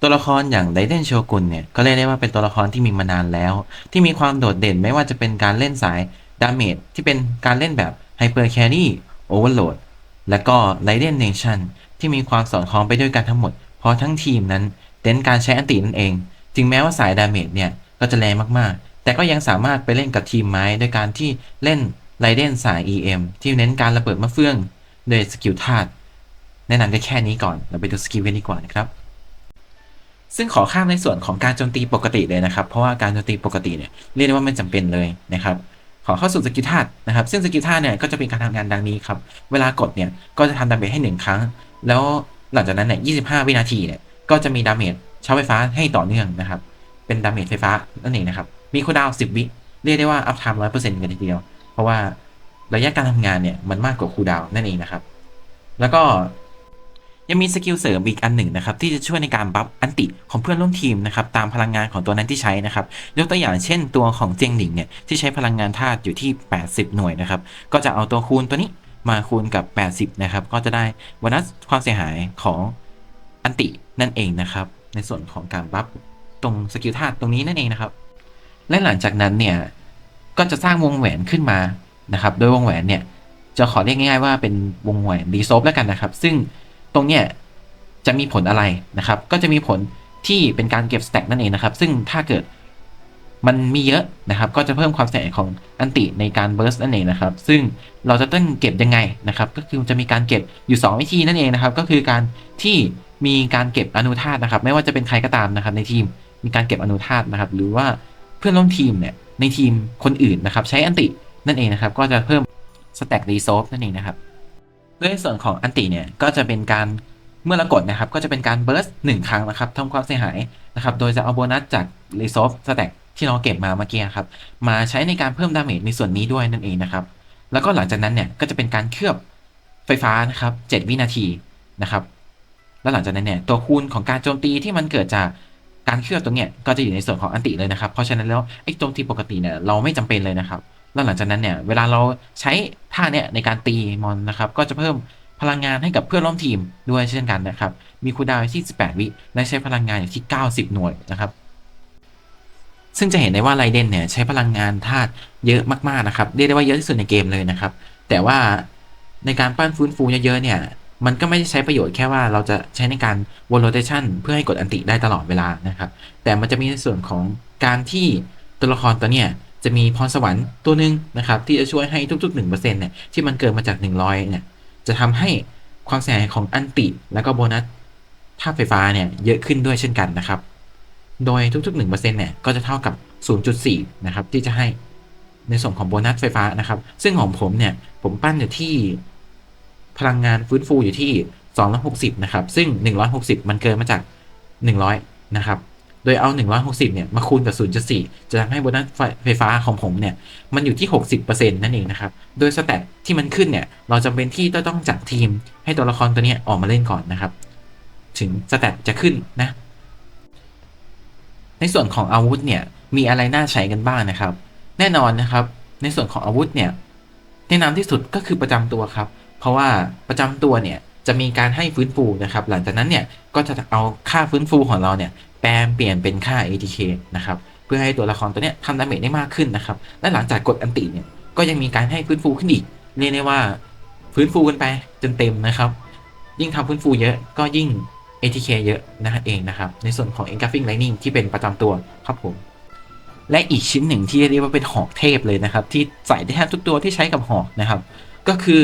ตัวละครอย่างไดเดนโชกุนเนี่ยก็เรียกได้ว่าเป็นตัวละครที่มีมานานแล้ว ที่มีความโดดเด่นไม่ว่าจะเป็นการเล่นสายดาเมจที่เป็นการเล่นแบบไฮเปอร์แครี่โอเวอร์โหลดและก็ไ i เดนเนชั่นที่มีความสอดคล้องไปด้วยกันทั้งหมด เพราะทั้งทีมนั้นเน้นการใช้อันตินั่นเอง ถึงแม้ว่าสายดาเมจเนี่ยก็จะแรงมากๆ แต่ก็ยังสามารถไปเล่นกับทีมไม้โดยการที่เล่นไรเดนสาย EM ที่เน้นการระเบิดมะเฟืองโดยสกิลธาตุแนะนำได้แค่นี้ก่อน เราไปดูสกิลกันดีกว่านะครับ ซึ่งขอข้ามในส่วนของการโจมตีปกติเลยนะครับ เพราะว่าการโจมตีปกติเนี่ยเรียกได้ว่าไม่จำเป็นเลยนะครับขอเข้าสู่สกิลธาตุนะครับ ซึ่งสกิลธาตุเนี่ยก็จะเป็นการทำงานดังนี้ครับ เวลากดเนี่ยก็จะทำดาเมจให้หนึ่งครั้ง แล้วหลังจากนั้นเนี่ย25 วินาทีเนี่ยก็จะมีดาเมจช็อตไฟฟ้าให้ต่อเนื่องนะครับ เป็นดาเมจไฟฟ้านั่นเองนะครับ มีคูลดาวน์10 วิ เรียกได้ว่าอัพไทม์ร้อยเปอร์เซ็นต์กันทีเดียว เพราะว่าระยะการทำงานเนี่ยมันมากกว่าคูลดาวน์นั่นเองนะครับ แล้วก็ ยังมีสกิลเสริมอีกอันหนึ่งนะครับที่จะช่วยในการบัฟอันติของเพื่อนร่วมทีมนะครับตามพลังงานของตัวนั้นที่ใช้นะครับยกตัวอย่างเช่นตัวของเจียงหลิงเนี่ยที่ใช้พลังงานธาตุอยู่ที่ 80 หน่วยนะครับก็จะเอาตัวคูณตัวนี้มาคูณกับ 80 นะครับ ก็จะได้โบนัสความเสียหายของอันตินั่นเองนะครับ ในส่วนของการบัฟตรงสกิลธาตุตรงนี้นั่นเองนะครับ และหลังจากนั้นเนี่ย ก็จะสร้างวงแหวนขึ้นมานะครับ โดยวงแหวนเนี่ย จะขอเรียกง่ายๆว่าเป็นวงแหวนรีโซฟแล้วกันนะครับ ซึ่ง ตรงเนี้ยจะมีผลอะไรนะครับ ก็จะมีผลที่เป็นการเก็บสแต็กนั่นเองนะครับ ซึ่งถ้าเกิดมันมีเยอะนะครับ ก็จะเพิ่มความเสียหายของอันติในการเบิร์สนั่นเองนะครับ ซึ่งเราจะต้องเก็บยังไงนะครับ ก็คือจะมีการเก็บอยู่ 2 วิธีนั่นเองนะครับ ก็คือการที่มีการเก็บอนุธาตนะครับ ไม่ว่าจะเป็นใครก็ตามนะครับ ในทีมมีการเก็บอนุธาตนะครับ หรือว่าเพื่อนร่วมทีมเนี่ยในทีมคนอื่นนะครับ ใช้อันตินั่นเองนะครับ ก็จะเพิ่มสแต็กรีโซฟนั่นเองนะครับ ด้วยส่วนของอันติเนี่ยก็จะเป็นการเมื่อเรากดนะครับ ก็จะเป็นการเบิร์สหนึ่งครั้งนะครับทำความเสียหายนะครับ โดยจะเอาโบนัสจากรีโซฟสแต็กที่เราเก็บมาเมื่อกี้ครับ มาใช้ในการเพิ่มดาเมจในส่วนนี้ด้วยนั่นเองนะครับ แล้วก็หลังจากนั้นเนี่ยก็จะเป็นการเคลือบไฟฟ้านะครับ 7 วินาทีนะครับ แล้วหลังจากนั้นเนี่ยตัวคูณของการโจมตีที่มันเกิดจากการเคลือบตรงเนี้ยก็จะอยู่ในส่วนของอันติเลยนะครับ เพราะฉะนั้นแล้วไอ้โจมตีปกติเนี่ยเราไม่จำเป็นเลยนะครับ แล้วหลังจากนั้นเนี่ยเวลาเราใช้ท่าเนี่ยในการตีมอนนะครับก็จะเพิ่มพลังงานให้กับเพื่อนร่วมทีมด้วยเช่นกันนะครับ มีคูดาวที่ 18 วิและใช้พลังงานอยู่ที่ 90 หน่วยนะครับ ซึ่งจะเห็นได้ว่าไรเดนเนี่ยใช้พลังงานธาตุเยอะมากๆนะครับเรียกได้ว่าเยอะที่สุดในเกมเลยนะครับ แต่ว่าในการปั้นฟื้นฟูเยอะๆเนี่ยมันก็ไม่ได้ใช้ประโยชน์แค่ว่าเราจะใช้ในการวนโรเ t ชันเพื่อให้กดอันติได้ตลอดเวลานะครับ แต่มันจะมีในส่วนของการที่ตัวละครตัวเนี่ย จะมีพรสวรรค์ตัวหนึ่งนะครับ ที่จะช่วยให้ทุกๆ1%เนี่ยที่มันเกิดมาจาก 100เนี่ยจะทำให้ความเสียหายของอันติ แล้วก็โบนัสธาตุไฟฟ้าเนี่ยเยอะขึ้นด้วยเช่นกันนะครับ โดยทุกๆ1%เนี่ยก็จะเท่ากับ 0.4 นะครับ ที่จะให้ในส่วนของโบนัสไฟฟ้านะครับ ซึ่งของผมเนี่ยผมปั้นอยู่ที่พลังงานฟื้นฟูอยู่ที่ 260 นะครับ ซึ่ง 160 มันเกินมาจาก 100 นะครับ โดยเอา 160 เนี่ย มาคูณกับ 0.4 จะทำให้โบนัสไฟฟ้าของผมเนี่ย มันอยู่ที่ 60%นั่นเองนะครับ โดยสแตทที่มันขึ้นเนี่ย เราจำเป็นที่ต้องจัดทีมให้ตัวละครตัวนี้ออกมาเล่นก่อนนะครับ ถึงสแตทจะขึ้นนะ ในส่วนของอาวุธเนี่ย มีอะไรน่าใช้กันบ้างนะครับ แน่นอนนะครับ ในส่วนของอาวุธเนี่ย แนะนำที่สุดก็คือประจำตัวครับ เพราะว่าประจำตัวเนี่ยจะมีการให้ฟื้นฟูนะครับ หลังจากนั้นเนี่ยก็จะเอาค่าฟื้นฟูของเราเนี่ย แปลเปลี่ยนเป็นค่า ATK นะครับเพื่อให้ตัวละครตัวเนี้ยทำดาเมจได้มากขึ้นนะครับและหลังจากกดอันติเนี่ยก็ยังมีการให้ฟื้นฟูขึ้นอีกเรียกได้ว่าฟื้นฟูกันไปจนเต็มนะครับ ยิ่งทำฟื้นฟูเยอะก็ยิ่ง ATK เยอะนะเองนะครับ ในส่วนของ Engulfing Lightning ที่เป็นประจำตัวครับผม และอีกชิ้นหนึ่งที่เรียกว่าเป็นหอกเทพเลยนะครับ ที่ใส่ได้แทบทุกตัวที่ใช้กับหอกนะครับ ก็คือ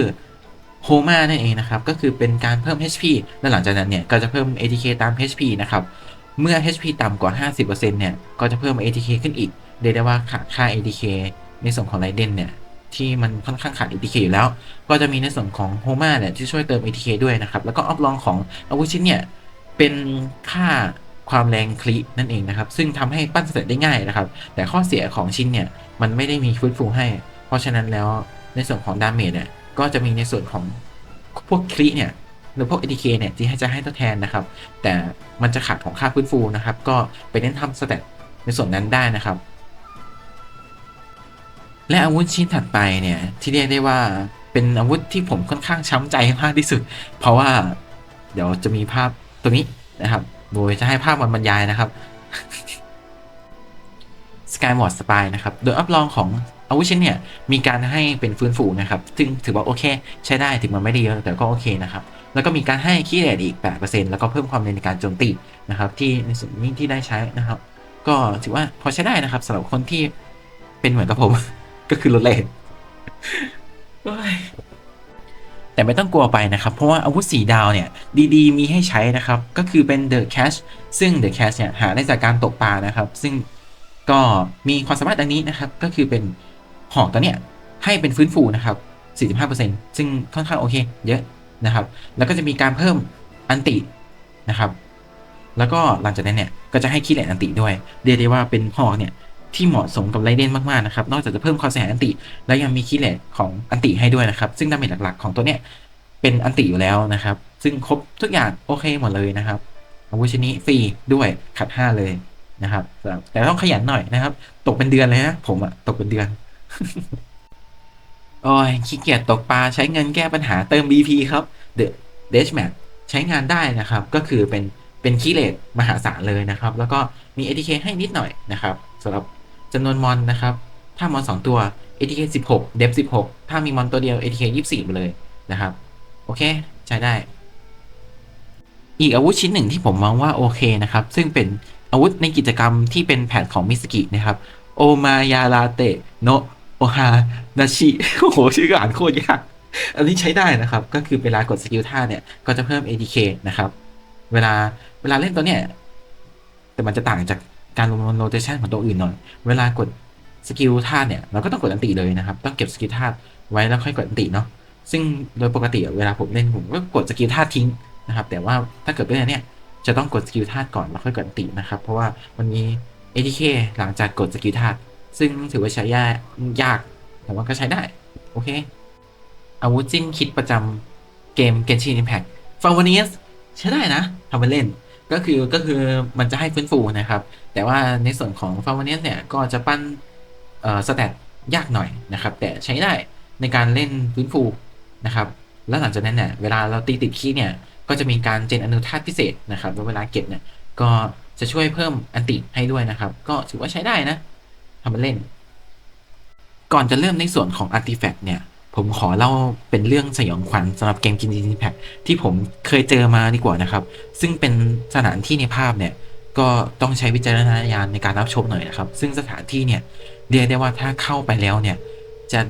โฮมานั่นเองนะครับ ก็คือเป็นการเพิ่ม HP และหลังจากนั้นเนี่ยก็จะเพิ่ม ATK ตาม HP นะครับ เมื่อ HP ต่ำกว่า 50%เนี่ย ก็จะเพิ่ม ATK ขึ้นอีกเรียกได้ว่าค่าค่า ATK ในส่วนของไรเดนเนี่ย ที่มันค่อนข้างขาด ATK อยู่แล้ว ก็จะมีในส่วนของโฮมาเนี่ย ที่ช่วยเติม ATK ด้วยนะครับ แล้วก็ออฟลองของอาวุธชิ้นเนี่ย เป็นค่าความแรงคลินั่นเองนะครับ ซึ่งทำให้ปั้นสำเร็จได้ง่ายนะครับ แต่ข้อเสียของชิ้นเนี่ย มันไม่ได้มีฟื้นฟูให้ เพราะฉะนั้นแล้วในส่วนของดาเมจเนี่ย ก็จะมีในส่วนของพวกคลิเนี่ย หรือพวก ATK เนี่ยที่ให้จะให้ทดแทนนะครับ แต่มันจะขาดของค่าฟื้นฟูนะครับ ก็ไปเน้นทำสเตตในส่วนนั้นได้นะครับ และอาวุธชิ้นถัดไปเนี่ยที่เรียกได้ว่าเป็นอาวุธที่ผมค่อนข้างช้ำใจมากที่สุด เพราะว่าเดี๋ยวจะมีภาพตรงนี้นะครับ โดยจะให้ภาพมันบรรยายนะครับ Skyward Spy นะครับ โดยอัพลองของอาวุธชิ้นเนี่ย มีการให้เป็นฟื้นฟูนะครับ ซึ่งถือว่าโอเค ใช้ได้ถึงมันไม่ได้เยอะ แต่ก็โอเคนะครับ แล้วก็มีการให้คีย์เลดอีก 8%แล้วก็เพิ่มความเร็วในการโจมตีนะครับ ที่ในส่วนนี้ที่ได้ใช้นะครับ ก็ถือว่าพอใช้ได้นะครับสำหรับคนที่เป็นเหมือนกับผม ก็คือลดเลทโอ้ยแต่ไม่ต้องกลัวไปนะครับ เพราะว่าอาวุธสีดาวเนี่ย ดีๆ มีให้ใช้นะครับ ก็คือเป็น The Cash ซึ่ง The Cash เนี่ย หาได้จากการตกปลานะครับ ซึ่ง ก็มีความสามารถดังนี้นะครับ ก็คือเป็นหอกตัวเนี้ยให้เป็นฟื้นฟูนะครับ 45%ซึ่งค่อนข้างโอเค เยอะนะครับ แล้วก็จะมีการเพิ่มอันตินะครับ แล้วก็หลังจากนั้นเนี่ยก็จะให้คีเลนอันติด้วย เรียกได้ว่าเป็นหอกเนี่ยที่เหมาะสมกับไรเดนมากๆนะครับ นอกจากจะเพิ่มความเสียหายอันติ แล้วยังมีคีเลนของอันติให้ด้วยนะครับ ซึ่งดาเมจหลักๆ ของตัวเนี้ยเป็นอันติอยู่แล้วนะครับ ซึ่งครบทุกอย่างโอเคหมดเลยนะครับอาวุธชนนี้ฟรีด้วยขัด 5 เลย นะครับแต่ต้องขยันหน่อยนะครับ ตกเป็นเดือนเลยนะผมอะตกเป็นเดือนโอ้ยขี้เกียจตกปลาใช้เงินแก้ปัญหาเติม BP ครับ The d a s h m a p ใช้งานได้นะครับ ก็คือเป็นเป็นคีเลตมหาศาลเลยนะครับ แล้วก็มี ATK ให้นิดหน่อยนะครับสำหรับจำนวนมอนนะครับ ถ้ามอน 2 ตัว ATK 16 d e p 16 ถ้ามีมอนตัวเดียว ATK 24 ไปเลยนะครับ โอเค ใช้ได้ อีกอาวุธชิ้นหนึ่งที่ผมมองว่าโอเคนะครับ ซึ่งเป็น อาวุธในกิจกรรมที่เป็นแผนของมิสกินะครับ โอมายาราเตะโนโอฮานาชิโอ้โห ชื่ออ่านโคตรยาก อันนี้ใช้ได้นะครับ ก็คือเวลากดสกิลท่าเนี่ยก็จะเพิ่ม ATK นะครับ เวลาเวลาเล่นตัวเนี่ย แต่มันจะต่างจากการลงโรเตชันของตัวอื่นหน่อย เวลากดสกิลท่าเนี่ย เราก็ต้องกดอันติเลยนะครับ ต้องเก็บสกิลท่าไว้แล้วค่อยกดอันติเนาะซึ่งโดยปกติเวลาผมเล่นผมก็กดสกิลท่าทิ้งนะครับ แต่ว่าถ้าเกิดเป็นอันเนี้ย จะต้องกดสกิลท่าก่อนแล้วค่อยกดตินะครับ เพราะว่ามันมี ATK หลังจากกดสกิลท่าซึ่งถือว่าใช้ยากยาก แต่ว่าก็ใช้ได้ โอเค อาวุธจิ้นคิดประจำเกม Genshin Impact f a v o n i u s ใช้ได้นะทำไปเล่นก็คือก็คือมันจะให้ฟื้นฟูนะครับ แต่ว่าในส่วนของ f a v o n i u s เนี่ย ก็จะปั้นเอ่อสแตทยากหน่อยนะครับ แต่ใช้ได้ในการเล่นฟื้นฟูนะครับ แล้วหลังจากนั้นเนี่ยเวลาเราตีติดคีเนี่ย ก็จะมีการเจนอนุธาตุพิเศษนะครับแล้วเวลาเก็บเนี่ยก็จะช่วยเพิ่มอันติให้ด้วยนะครับ ก็ถือว่าใช้ได้นะทำไปเล่น ก่อนจะเริ่มในส่วนของ Artifact เนี่ย ผมขอเล่าเป็นเรื่องสยองขวัญสำหรับเกม Genshin Impact ที่ผมเคยเจอมาดีกว่านะครับ ซึ่งเป็นสถานที่ในภาพเนี่ย ก็ต้องใช้วิจารณญาณในการรับชมหน่อยนะครับ ซึ่งสถานที่เนี่ยเรียกได้ว่าถ้าเข้าไปแล้วเนี่ย จะ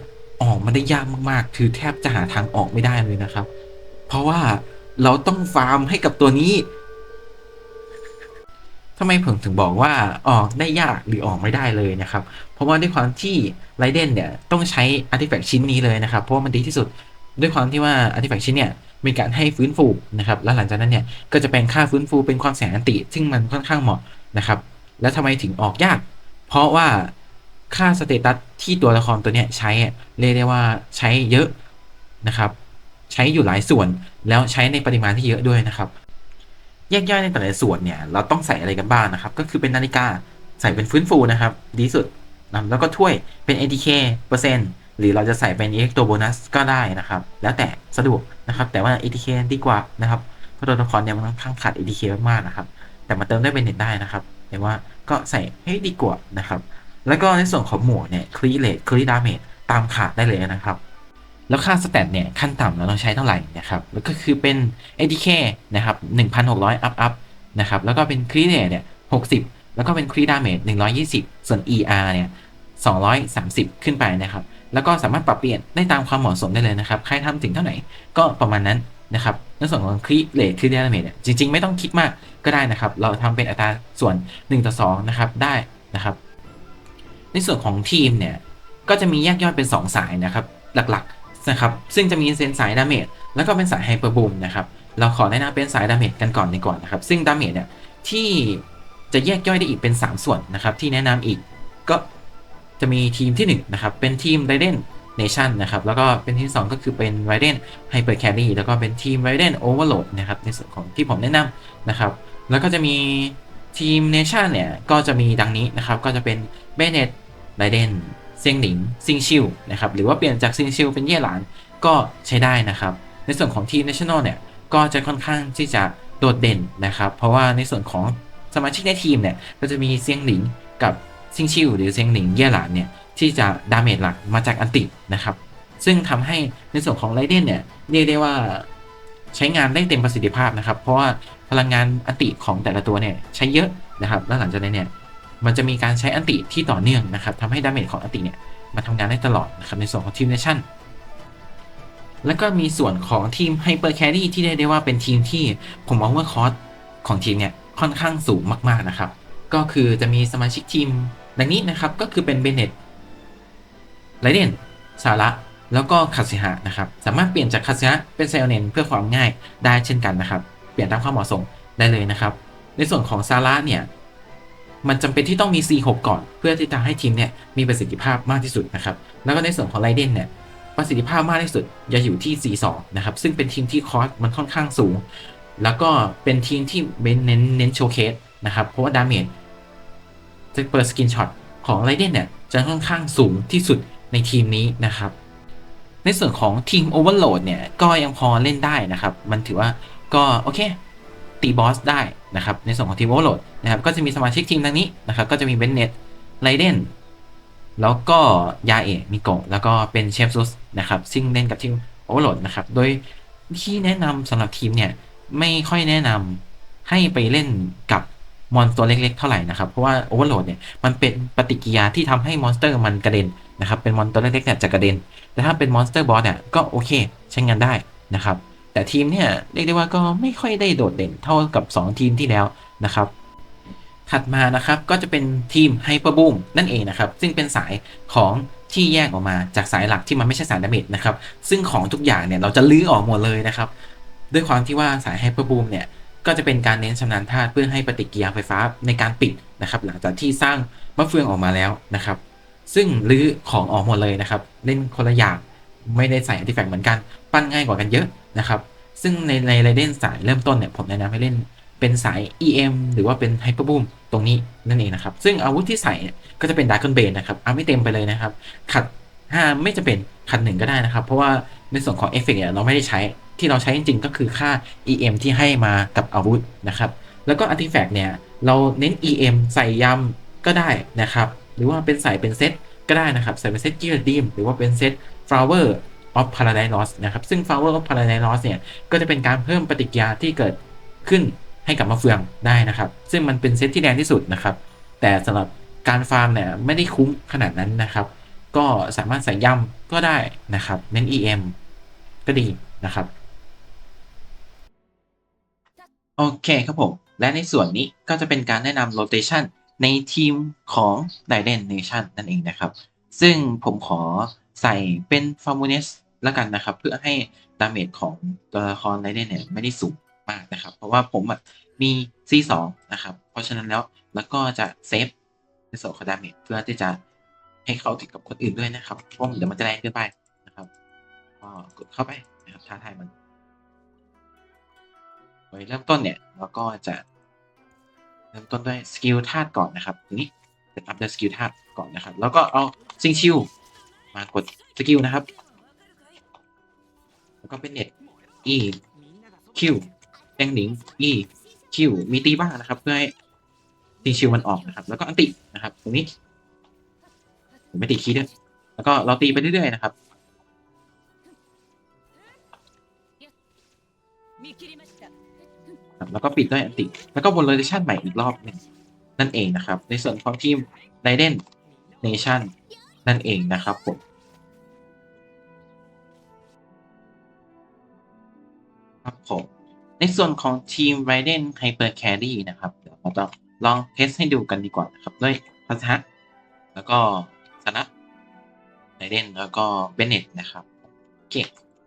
ออกมาได้ยากมากๆ คือแทบจะหาทางออกไม่ได้เลยนะครับ เพราะว่า เราต้องฟาร์มให้กับตัวนี้ทำไมผมถึงบอกว่าออกได้ยากหรือออกไม่ได้เลยนะครับ เพราะว่าด้วยความที่ไรเดนเนี่ยต้องใช้อาร์ติแฟกต์ชิ้นนี้เลยนะครับ เพราะว่ามันดีที่สุดด้วยความที่ว่าอาร์ติแฟกต์ชิ้นเนี่ยมีการให้ฟื้นฟูนะครับ แล้วหลังจากนั้นเนี่ยก็จะเป็นค่าฟื้นฟูเป็นความเสียหายอันติ ซึ่งมันค่อนข้างเหมาะนะครับ แล้วทำไมถึงออกยาก เพราะว่าค่าสเตตัสที่ตัวละครตัวเนี้ยใช้เรียกได้ว่าใช้เยอะนะครับ ใช้อยู่หลายส่วน แล้วใช้ในปริมาณที่เยอะด้วยนะครับ แยกย่อยในแต่ละส่วนเนี่ย เราต้องใส่อะไรกันบ้างนะครับ ก็คือเป็นนาฬิกาใส่เป็นฟื้นฟูนะครับ ดีสุดนะแล้วก็ถ้วยเป็น ATK เปอร์เซ็นต์หรือเราจะใส่เป็น EX ตัวโบนัสก็ได้นะครับ แล้วแต่สะดวกนะครับ แต่ว่า ATK ดีกว่านะครับเพราะตัวละครเนี่ยมันค่อนข้างขาด ATK มากๆนะครับ แต่มาเติมได้เป็นเน็ตได้นะครับ แต่ว่าก็ใส่ให้ดีกว่านะครับ แล้วก็ในส่วนของหมวกเนี่ยคลีเลตคลีดาเมจตามขาดได้เลยนะครับ แล้วค่าสแตทเนี่ยขั้นต่ำเราต้องใช้เท่าไหร่นะครับแล้วก็คือเป็น ADK นะครับ 1,600อัพอัพนะครับแล้วก็เป็นครีเนตเนี่ย60 แล้วก็เป็นครีดาเมจ120 ส่วน ER เนี่ย230 ขึ้นไปนะครับ แล้วก็สามารถปรับเปลี่ยนได้ตามความเหมาะสมได้เลยนะครับ ใครทำถึงเท่าไหร่ก็ประมาณนั้นนะครับในส่วนของครีเลทครีดาเมจเนี่ยจริง ๆ ไม่ต้องคิดมากก็ได้นะครับ เราทำเป็นอัตราส่วน 1 ต่อ 2 นะครับ ได้นะครับ ในส่วนของทีมเนี่ย ก็จะมีแยกย่อยเป็น 2 สายนะครับ หลักๆ นะครับ ซึ่งจะมีเซนสายดาเมจแล้วก็เป็นสายไฮเปอร์บูมนะครับ เราขอแนะนำเป็นสายดาเมจกันก่อนดีกว่านะครับ ซึ่งดาเมจเนี่ยที่จะแยกย่อยได้อีกเป็น 3 ส่วนนะครับ ที่แนะนำอีกก็จะมีทีมที่1นะครับ เป็นทีมไรเดนเนชั่นนะครับ แล้วก็เป็นที่ 2 ก็คือเป็นไรเดนไฮเปอร์แครี่แล้วก็เป็นทีมไรเดนโอเวอร์โหลดนะครับ ในส่วนของที่ผมแนะนำนะครับ แล้วก็จะมีทีมเนชั่นเนี่ย ก็จะมีดังนี้นะครับ ก็จะเป็นเบเนตไรเดน เซียงหนิงซิงชิวนะครับหรือว่าเปลี่ยนจากซิงชิวเป็นเย่หลานก็ใช้ได้นะครับ ในส่วนของทีม national เนี่ยก็จะค่อนข้างที่จะโดดเด่นนะครับ เพราะว่าในส่วนของสมาชิกในทีมเนี่ยก็จะมีเซียงหลิงกับซิงชิวหรือเซียงหลิงเย่หลานเนี่ยที่จะดาเมจหลักมาจากอันตินะครับ ซึ่งทำให้ในส่วนของไรเดนเนี่ยเรียกได้ว่าใช้งานได้เต็มประสิทธิภาพนะครับ เพราะว่าพลังงานอันติของแต่ละตัวเนี่ยใช้เยอะนะครับ แล้วหลังจากนั้นเนี่ย มันจะมีการใช้อันติที่ต่อเนื่องนะครับทำให้ดาเมจของอันติเนี่ยมาทำงานได้ตลอดนะครับในส่วนของทีมเนชั่นแล้วก็มีส่วนของทีมไฮเปอร์แครี่ที่ได้ได้ว่าเป็นทีมที่ผมมองว่าคอสของทีมเนี่ยค่อนข้างสูงมากๆนะครับ ก็คือจะมีสมาชิกทีมดังนี้นะครับก็คือเป็นเบเนตไรเดนซาระแล้วก็คาสิฮะนะครับ สามารถเปลี่ยนจากคาสิฮะเป็นไซโอเนนเพื่อความง่ายได้เช่นกันนะครับ เปลี่ยนตามความเหมาะสมได้เลยนะครับ ในส่วนของซาระเนี่ย มันจำเป็นที่ต้องมี C6 ก่อน เพื่อที่จะให้ทีมเนี่ยมีประสิทธิภาพมากที่สุดนะครับ แล้วก็ในส่วนของไรเดนเนี่ยประสิทธิภาพมากที่สุดจะอยู่ที่ C2 นะครับ ซึ่งเป็นทีมที่คอสมันค่อนข้างสูง แล้วก็เป็นทีมที่เน้นเน้นเน้นโชว์เคสนะครับ เพราะว่าดาเมจจะเปิดสกินช็อตของไรเดนเนี่ยจะค่อนข้างสูงที่สุดในทีมนี้นะครับ ในส่วนของทีมโอเวอร์โหลดเนี่ยก็ยังพอเล่นได้นะครับ มันถือว่าก็โอเค ตีบอสได้นะครับในส่วนของทีมโอเวอร์โหลดนะครับก็จะมีสมาชิกทีมดังนี้นะครับก็จะมีเบนเน็ตไรเดนแล้วก็ยาเอะมิโกะแล้วก็เป็นเชฟซุสนะครับซึ่งเล่นกับทีมโอเวอร์โหลดนะครับโดยที่แนะนำสำหรับทีมเนี่ยไม่ค่อยแนะนำให้ไปเล่นกับมอนสเตัวเล็กๆ เท่าไหร่นะครับ เพราะว่าโอเวอร์โหลดเนี่ยมันเป็นปฏิกิริยาที่ทำให้มอนสเตอร์มันกระเด็นนะครับเป็นมอนสเตัวเล็กๆเนี่ยจะกระเด็น แต่ถ้าเป็นมอนสเตอร์บอสเนี่ยก็โอเค ใช้งานได้นะครับ แต่ทีมเนี่ยเรียกได้ว่าก็ไม่ค่อยได้โดดเด่นเท่ากับ 2 ทีมที่แล้วนะครับ ถัดมานะครับก็จะเป็นทีมไฮเปอร์บูมนั่นเองนะครับ ซึ่งเป็นสายของที่แยกออกมาจากสายหลักที่มันไม่ใช่สายดาเมจนะครับ ซึ่งของทุกอย่างเนี่ยเราจะลื้อออกหมดเลยนะครับ ด้วยความที่ว่าสายไฮเปอร์บูมเนี่ยก็จะเป็นการเน้นชำนาญธาตุเพื่อให้ปฏิกิริยาไฟฟ้าในการปิดนะครับ หลังจากที่สร้างมะเฟืองออกมาแล้วนะครับ ซึ่งรื้อของออกหมดเลยนะครับ เล่นคนละอย่าง ไม่ได้ใส่อันติแฟกเหมือนกัน ปั้นง่ายกว่ากันเยอะนะครับ ซึ่งในในไรเดนสายเริ่มต้นเนี่ย ผมแนะนำให้เล่นเป็นสาย EM หรือว่าเป็น Hyper Boom ตรงนี้นั่นเองนะครับ ซึ่งอาวุธที่ใส่เนี่ยก็จะเป็น Dark b a n นนะครับเอาไม่เต็มไปเลยนะครับ ขัด 5 ไม่จะเป็นขัดหนึ่งก็ได้นะครับ เพราะว่าในส่วนของเอฟเฟกต์เนี่ยเราไม่ได้ใช้ที่เราใช้จริงๆ ก็คือค่า EM ที่ให้มากับอาวุธนะครับ แล้วก็ Artifact เนี่ยเราเน้น EM ใส่ยำก็ได้นะครับ หรือว่าเป็นใส่เป็นเซตก็ได้นะครับ ใส่เป็นเซตกิลดีมหรือว่าเป็นเซต Flower of Paradise Lost นะครับซึ่ง Flower of Paradise Lost เนี่ยก็จะเป็นการเพิ่มปฏิกิริยาที่เกิดขึ้นให้กับมะเฟืองได้นะครับ ซึ่งมันเป็นเซตที่แรงที่สุดนะครับ แต่สำหรับการฟาร์มเนี่ยไม่ได้คุ้มขนาดนั้นนะครับ ก็สามารถใส่ย่ำก็ได้นะครับเน้น EM ก็ดีนะครับ โอเคครับผม และในส่วนนี้ก็จะเป็นการแนะนำโรเ t ชันในทีมของ d i d e n Nation นั่นเองนะครับ ซึ่งผมขอ ใส่เป็น f a r m u n e s แล้วกันนะครับ เพื่อให้ดาเมจของตัวละคร d i d e n เนี่ยไม่ได้สูงมากนะครับ เพราะว่าผมมี C2 นะครับ เพราะฉะนั้นแล้วแล้วก็จะเซฟในส่วนของดาเมจเพื่อที่จะให้เข้าถึงกับคนอื่นด้วยนะครับเพราะเดี๋ยวมันจะแรงเกินไปนะครับก็กดเข้าไปนะครับท้าทายมันโดยเริ่มต้นเนี่ยเราก็จะเริ่มต้นด้วยสกิลธาตุก่อนนะครับตรงนี้เซตอัพด้วยสกิลธาตุก่อนนะครับ แล้วก็เอาซิงชิว มากดสกิลนะครับ แล้วก็เป็นเน็ต E Q แดงหนิง E Q มีตีบ้างนะครับ เพื่อให้ซิงชิวมันออกนะครับ แล้วก็อันตินะครับ ตรงนี้ผมไม่ติคีด้วยแล้วก็เราตีไปเรื่อยๆนะครับแล้วก็ปิดด้วยอันติ แล้วก็บนโรเ t ชันใหม่อีกรอบหนึ่งนั่นเองนะครับ ในส่วนของทีมไ i เดนเนชั่น นั่นเองนะครับผมครับผมในส่วนของทีม r i d e n Hyper Carry นะครับ เดี๋ยวเราจะลองเทสให้ดูกันดีกว่านะครับด้วยพัชะแล้วก็สนะไ i เดนแล้วก็เบนเน็ตนะครับโอเค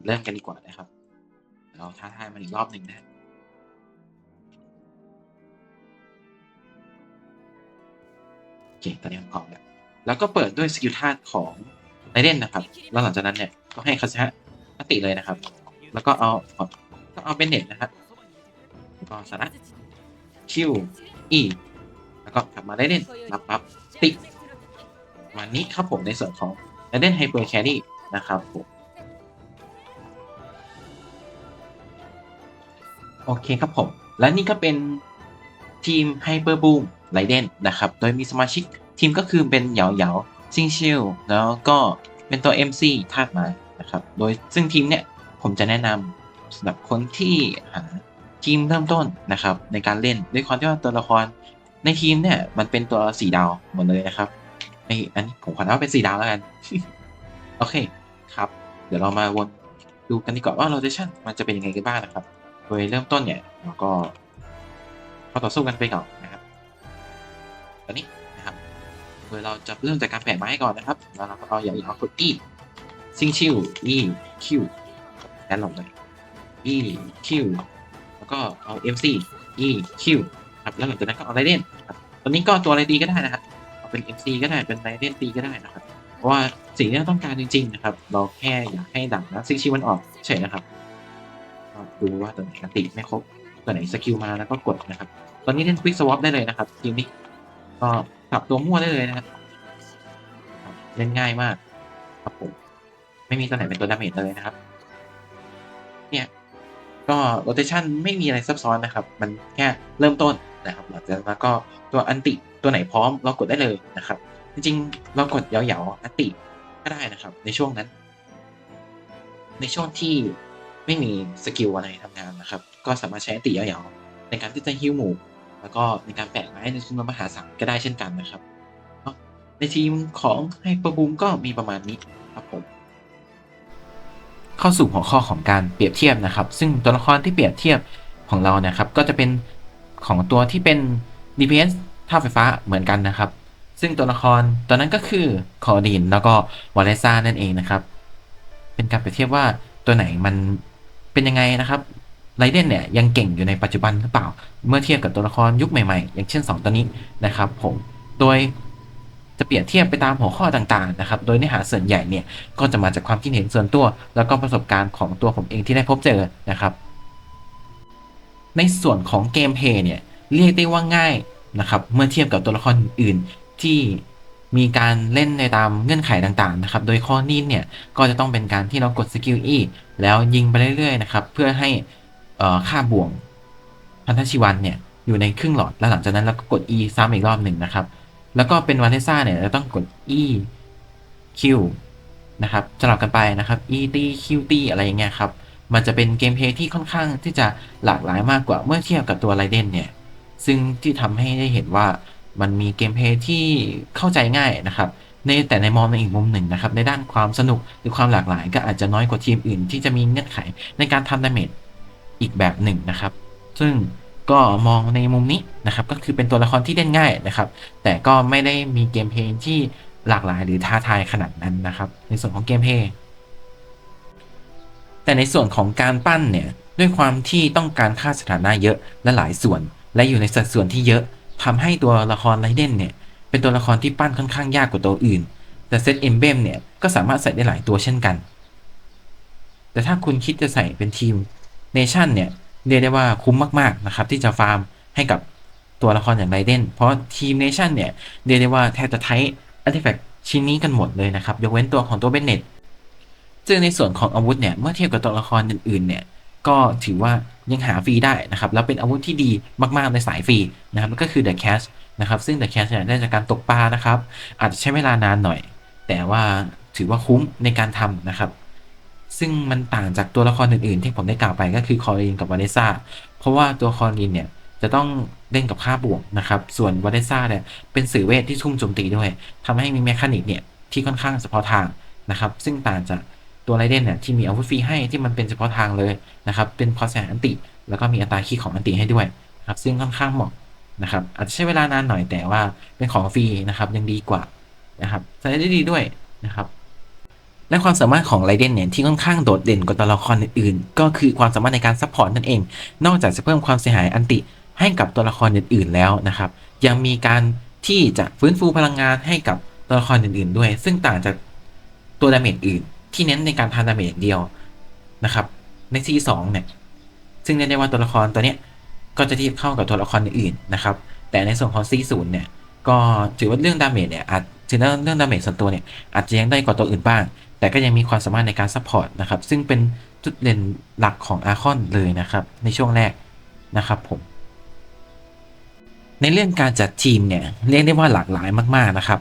เริ่มกันดีกว่านะครับ เราท้าทายมันอีกรอบหนึ่งนะโอเคตอนนี้พร้อมแล้ว แล้วก็เปิดด้วยสกิลธาตุของไรเดนนะครับ แล้วหลังจากนั้นเนี่ยก็ให้คาสฮะอติเลยนะครับ แล้วก็เอาก็เอาเบนเน็ตนะครับก็สนะคิวอีแล้วก็กลับมาไรเดนรับปับติวันนี้ครับผมในส่วนของไรเดนไฮเปอร์แครี่นะครับผมโอเคครับผม และนี่ก็เป็นทีม Hyper Boom ไรเดนนะครับ โดยมีสมาชิก ทีมก็คือเป็นเหยาเหยาซิงชิลแล้วก็เป็นตัว MC ธาตุไม้นะครับ โดยซึ่งทีมเนี่ยผมจะแนะนำสำหรับคนที่หาทีมเริ่มต้นนะครับในการเล่นด้วยความที่ว่าตัวละครในทีมเนี่ยมันเป็นตัวสีดาวหมดเลยนะครับไออันนี้ผมขอนับว่าเป็นสีดาวแล้วกัน โอเคครับ เดี๋ยวเรามาวนดูกันดีกว่าว่าโรเ t ชั่นมันจะเป็นยังไงกันบ้างนะครับ โดยเริ่มต้นเนี่ยเราก็เข้าต่อสู้กันไปก่อนนะครับตอนนี้ ยเราจะเริ่มจากการแปะไม้ก่อนนะครับ แล้วเราก็เอาอย่างเอากด E ซิงชิว E Q แอนลงเลย E Q แล้วก็เอา MC E Q ครับแล้วหลังจากนั้นก็เอาไรเดนครับตอนนี้ก็ตัวอะไรดีก็ได้นะครับเอาเป็น MC ก็ได้เป็นไรเดนตีก็ได้นะครับเพราะว่าสิ่งที่เราต้องการจริง ๆ นะครับ เราแค่อยากให้ดังนะซิงชิวมันออกเฉยนะครับก็ดูว่าตัวไหนติไม่ครบตัวไหนสกิลมาแล้วก็กดนะครับ ตอนนี้เล่นควิกสวอปได้เลยนะครับทีมนี้ก็ปรับตัวมั่วได้เลยนะครับเล่นง่ายมาก ครับผมไม่มีตัวไหนเป็นตัวดาเมจเลยนะครับ เนี่ยก็โรเ t ชันไม่มีอะไรซับซ้อนนะครับ มันแค่เริ่มต้นนะครับหลังจากนั้นก็ตัวอันติตัวไหนพร้อมเรากดได้เลยนะครับ จริงๆ เรากดเหยาๆอันติก็ได้นะครับ ในช่วงนั้น ในช่วงที่ไม่มีสกิลอะไรทำงานนะครับ ก็สามารถใช้อันติเหยาๆในการที่จะฮิวหมู่ แล้วก็ในการแปะไม้ในจำนวนมหาศาลก็ได้เช่นกันนะครับ ในทีมของไฮเปอร์บูมก็มีประมาณนี้ครับผมเข้าสู่หัวข้อของการเปรียบเทียบนะครับ ซึ่งตัวละครที่เปรียบเทียบของเรานะครับ ก็จะเป็นของตัวที่เป็น DPS ท่าไฟฟ้าเหมือนกันนะครับ ซึ่งตัวละครตัวนั้นก็คือคอร์ดินแล้วก็วาเลซ่านั่นเองนะครับ เป็นการเปรียบเทียบว่าตัวไหนมันเป็นยังไงนะครับ ไรเดนเนี่ยยังเก่งอยู่ในปัจจุบันหรือเปล่า เมื่อเทียบกับตัวละครยุคใหม่ๆ อย่างเช่น 2 ตัวนี้นะครับผมโดยจะเปรียบเทียบไปตามหัวข้อต่างๆนะครับ โดยเนื้อหาส่วนใหญ่เนี่ยก็จะมาจากความคิดเห็นส่วนตัว แล้วก็ประสบการณ์ของตัวผมเองที่ได้พบเจอนะครับ ในส่วนของเกมเพลย์เนี่ยเรียกได้ว่าง่ายนะครับ เมื่อเทียบกับตัวละครอื่นๆที่มีการเล่นในตามเงื่อนไขต่างๆนะครับ โดยข้อนี้เนี่ยก็จะต้องเป็นการที่เรากดสกิล E แล้วยิงไปเรื่อยๆนะครับ เพื่อให้ ค่าบ่วงพันธชีวันเนี่ยอยู่ในครึ่งหลอด แล้วหลังจากนั้นเราก็กด E ซ้ำอีกรอบหนึ่งนะครับ แล้วก็เป็นวาเลซ่าเนี่ยเราต้องกด E Q นะครับสลับกันไปนะครับ E T Q T อะไรอย่างเงี้ยครับ มันจะเป็นเกมเพลย์ที่ค่อนข้างที่จะหลากหลายมากกว่าเมื่อเทียบกับตัวไรเดนเนี่ย ซึ่งที่ทำให้ได้เห็นว่ามันมีเกมเพลย์ที่เข้าใจง่ายนะครับ ในแต่ในมองในอีกมุมหนึ่งนะครับ ในด้านความสนุกหรือความหลากหลาย ก็อาจจะน้อยกว่าทีมอื่น ที่จะมีเงื่อนไขในการทำดาเมจ อีกแบบหนึ่งนะครับ ซึ่งก็มองในมุมนี้นะครับ ก็คือเป็นตัวละครที่เล่นง่ายนะครับ แต่ก็ไม่ได้มีเกมเพลย์ที่หลากหลายหรือท้าทายขนาดนั้นนะครับ ในส่วนของเกมเพลย์แต่ในส่วนของการปั้นเนี่ยด้วยความที่ต้องการค่าสถานะเยอะและหลายส่วน และอยู่ในสัดส่วนที่เยอะทำให้ตัวละครไรเดนเนี่ยเป็นตัวละครที่ปั้นค่อนข้างยากกว่าตัวอื่น แต่เซตเอมเบมเนี่ยก็สามารถใส่ได้หลายตัวเช่นกัน แต่ถ้าคุณคิดจะใส่เป็นทีม เนชั่นเนี่ยเรียกได้ว่าคุ้มมากๆนะครับที่จะฟาร์มให้กับตัวละครอย่างไรเดนเพราะทีมเนชั่นเนี่ยเรียกได้ว่าแทบจะใช้อาร์ติแฟกชิ้นนี้กันหมดเลยนะครับยกเว้นตัวของตัวเบนเน็ตซึ่งในส่วนของอาวุธเนี่ยเมื่อเทียบกับตัวละครอื่นๆเนี่ยก็ถือว่ายังหาฟรีได้นะครับแล้วเป็นอาวุธที่ดีมากๆในสายฟรีนะครับก็คือ The Cash นะครับซึ่ง The Cash เนี่ยได้จากการตกปลานะครับอาจจะใช้เวลานานหน่อย แต่ว่าถือว่าคุ้มในการทำนะครับ ซึ่งมันต่างจากตัวละครอื่นๆ ที่ผมได้กล่าวไปก็คือคอรีนกับวาเลซ่าเพราะว่าตัวคอรีนเนี่ยจะต้องเล่นกับค่าบวกนะครับ ส่วนวาเลซ่าเนี่ยเป็นสื่อเวทที่ทุ่มโจมตีด้วยทำให้มีแมคานิกเนี่ยที่ค่อนข้างเฉพาะทางนะครับ ซึ่งต่างจากตัวไรเดนเนี่ยที่มีอาวุธฟรีให้ที่มันเป็นเฉพาะทางเลยนะครับเป็นพอสแสนอันติ แล้วก็มีอัตราคีย์ของอันติให้ด้วยนะครับซึ่งค่อนข้างเหมาะนะครับอาจจะใช้เวลานานหน่อยแต่ว่าเป็นของฟรีนะครับยังดีกว่านะครับใช้ได้ดีด้วยนะครับ และความสามารถของไรเดนเนี่ยที่ค่อนข้างโดดเด่นกว่าตัวละครอื่นๆ ก็คือความสามารถในการซัพพอร์ตนั่นเอง นอกจากจะเพิ่มความเสียหายอันติให้กับตัวละครอื่นๆแล้วนะครับ ยังมีการที่จะฟื้นฟูพลังงานให้กับตัวละครอื่นๆ ด้วย ซึ่งต่างจากตัวดาเมจอื่น ที่เน้นในการทำดาเมจเดียวนะครับ ใน C2 เนี่ยซึ่งเรียกได้ว่าตัวละครตัวเนี้ยก็จะเทียบเข้ากับตัวละครอื่นๆนะครับ แต่ในส่วนของ C0 เนี่ยก็ถือว่าเรื่องดาเมจเนี่ยอาจถือว่าเรื่องดาเมจส่วนตัวเนี่ยอาจจะยังได้กว่าตัวอื่นบ้าง แต่ก็ยังมีความสามารถในการซัพพอร์ตนะครับ ซึ่งเป็นจุดเด่นหลักของอาร์คอนเลยนะครับ ในช่วงแรกนะครับผม ในเรื่องการจัดทีมเนี่ยเรียกได้ว่าหลากหลายมากๆนะครับ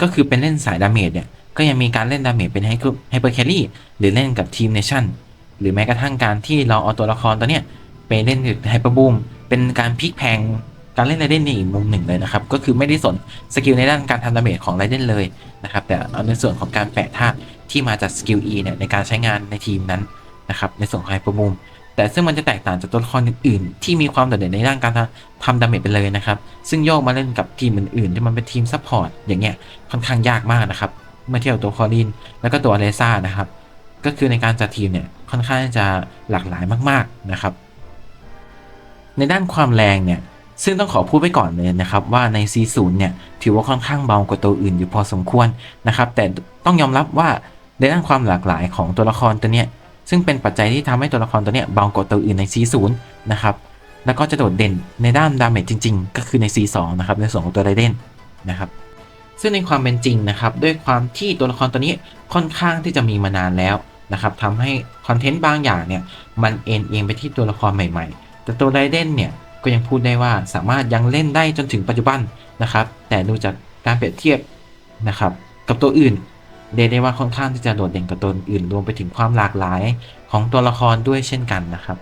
ก็คือเป็นเล่นสายดาเมจเนี่ยก็ยังมีการเล่นดาเมจเป็นไฮไฮเปอร์แครี่หรือเล่นกับทีมเนชั่นหรือแม้กระทั่งการที่เราเอาตัวละครตัวเนี้ยไปเล่นไฮเปอร์บูมเป็นการพลิกแพง การเล่นไรเดนในอีกมุมหนึ่งเลยนะครับ ก็คือไม่ได้สนสกิลในด้านการทำดาเมจของไรเดนเลยนะครับ แต่เอาในส่วนของการแปะธาตุที่มาจากสกิล E เนี่ยในการใช้งานในทีมนั้นนะครับในส่วนของไฮเปอร์บูมแต่ซึ่งมันจะแตกต่างจากตัวละครอื่นๆ ที่มีความโดดเด่นในด้านการทำดาเมจไปเลยนะครับ ซึ่งโยกมาเล่นกับทีมอื่นๆ ที่มันเป็นทีมซัพพอร์ตอย่างเงี้ยค่อนข้างยากมากนะครับเมื่อเทียบกับตัวคอรินแล้วก็ตัวเลซ่านะครับ ก็คือในการจัดทีมเนี่ยค่อนข้างจะหลากหลายมากๆนะครับ ในด้านความแรงเนี่ย ซึ่งต้องขอพูดไว้ก่อนเลยนะครับว่าใน C0 เนี่ยถือว่าค่อนข้างเบากว่าตัวอื่นอยู่พอสมควรนะครับแต่ต้องยอมรับว่าในด้านความหลากหลายของตัวละครตัวเนี้ยซึ่งเป็นปัจจัยที่ทำให้ตัวละครตัวเนี้ยเบากว่าตัวอื่นใน C0 นะครับแล้วก็จะโดดเด่นในด้านดาเมจจริง ๆ ก็คือใน C2 นะครับในส่วนของตัวไรเดนนะครับซึ่งในความเป็นจริงนะครับด้วยความที่ตัวละครตัวนี้ค่อนข้างที่จะมีมานานแล้วนะครับทำให้คอนเทนต์บางอย่างเนี่ยมันเอ็นเอียงไปที่ตัวละครใหม่ ๆ แต่ตัวไรเดนเนี่ย ก็ยังพูดได้ว่าสามารถยังเล่นได้จนถึงปัจจุบันนะครับ แต่ดูจากการเปรียบเทียบนะครับ กับตัวอื่นเดได้ว่าค่อนข้างที่จะโดดเด่นกับตัวอื่นรวมไปถึงความหลากหลายของตัวละครด้วยเช่นกันนะครับ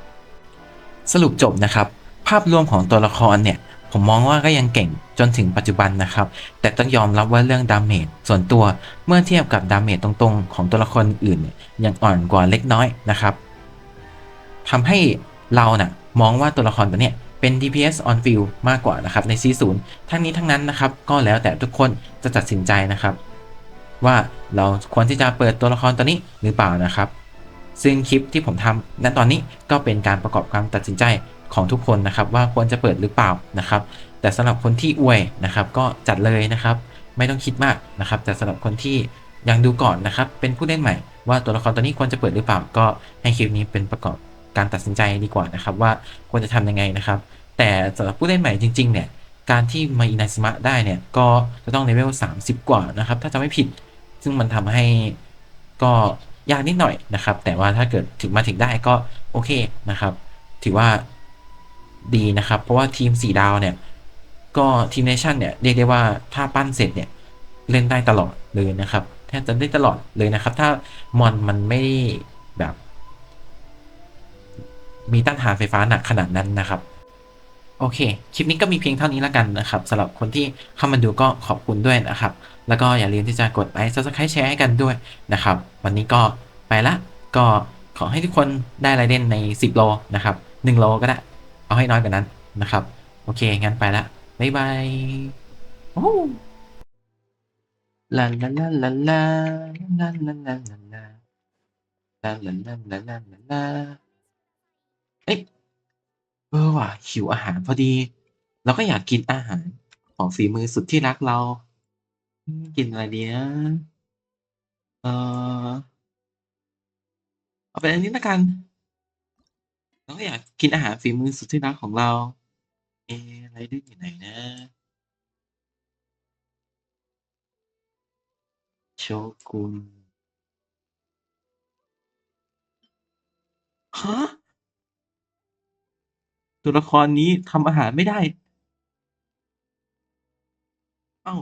สรุปจบนะครับ ภาพรวมของตัวละครเนี่ยผมมองว่าก็ยังเก่งจนถึงปัจจุบันนะครับ แต่ต้องยอมรับว่าเรื่องดาเมจส่วนตัวเมื่อเทียบกับดาเมจตรงๆ ของตัวละครอื่นเนี่ยยังอ่อนกว่าเล็กน้อยนะครับทำให้เรานะ่ะมองว่าตัวละครตัวเนี้ย เป็น DPS on field มากกว่านะครับใน C0 ทั้งนี้ทั้งนั้นนะครับก็แล้วแต่ทุกคนจะตัดสินใจนะครับ ว่าเราควรที่จะเปิดตัวละครตัวนี้หรือเปล่านะครับ ซึ่งคลิปที่ผมทำณตอนนี้ก็เป็นการประกอบการตัดสินใจของทุกคนนะครับว่าควรจะเปิดหรือเปล่านะครับ แต่สำหรับคนที่อวยนะครับก็จัดเลยนะครับ ไม่ต้องคิดมากนะครับ แต่สำหรับคนที่ยังดูก่อนนะครับ เป็นผู้เล่นใหม่ว่าตัวละครตัวนี้ควรจะเปิดหรือเปล่าก็ให้คลิปนี้เป็นประกอบ การตัดสินใจดีกว่านะครับ ว่าควรจะทำยังไงนะครับ แต่สำหรับผู้เล่นใหม่จริง ๆ เนี่ยการที่มาอินาซิมะได้เนี่ยก็จะต้องเลเวล30 กว่านะครับ ถ้าจะไม่ผิด ซึ่งมันทำให้ก็ยากนิดหน่อยนะครับ แต่ว่าถ้าเกิดถึงมาถึงได้ก็โอเคนะครับ ถือว่าดีนะครับ เพราะว่าทีม 4 ดาวเนี่ย ก็ทีมเนชั่นเนี่ยเรียกได้ว่าถ้าปั้นเสร็จเนี่ยเล่นได้ตลอดเลยนะครับแทบจะได้ตลอดเลยนะครับ ถ้ามอนมันไม่แบบ มีต้านทานไฟฟ้าหนักขนาดนั้นนะครับ โอเค คลิปนี้ก็มีเพียงเท่านี้แล้วกันนะครับสำหรับคนที่เข้ามาดูก็ขอบคุณด้วยนะครับ แล้วก็อย่าลืมที่จะกดไลค์ subscribe แชร์ให้กันด้วยนะครับ วันนี้ก็ไปละก็ขอให้ทุกคนได้รายเด่นใน 10 โลนะครับ 1 โลก็ได้ เอาให้น้อยกว่านั้นนะครับ โอเค งั้นไปละบ๊ายบายโอ้ลาลาลาลาลาลาลาลาลาลาลาลาลาลาลาลาลา เอ้ยเออว่ะหิวอาหารพอดีเราก็อยากกินอาหารของฝีมือสุดที่รักเรา กินอะไรดีนะเออเอาเป็นอันนี้ล้วกันเราก็อยากกินอาหารฝีมือสุดที่รักของเรา เอ๊ะไรเดนอยู่ไหนนะโชกุนฮะ ตัวละครนี้ทำอาหารไม่ได้ เอ้า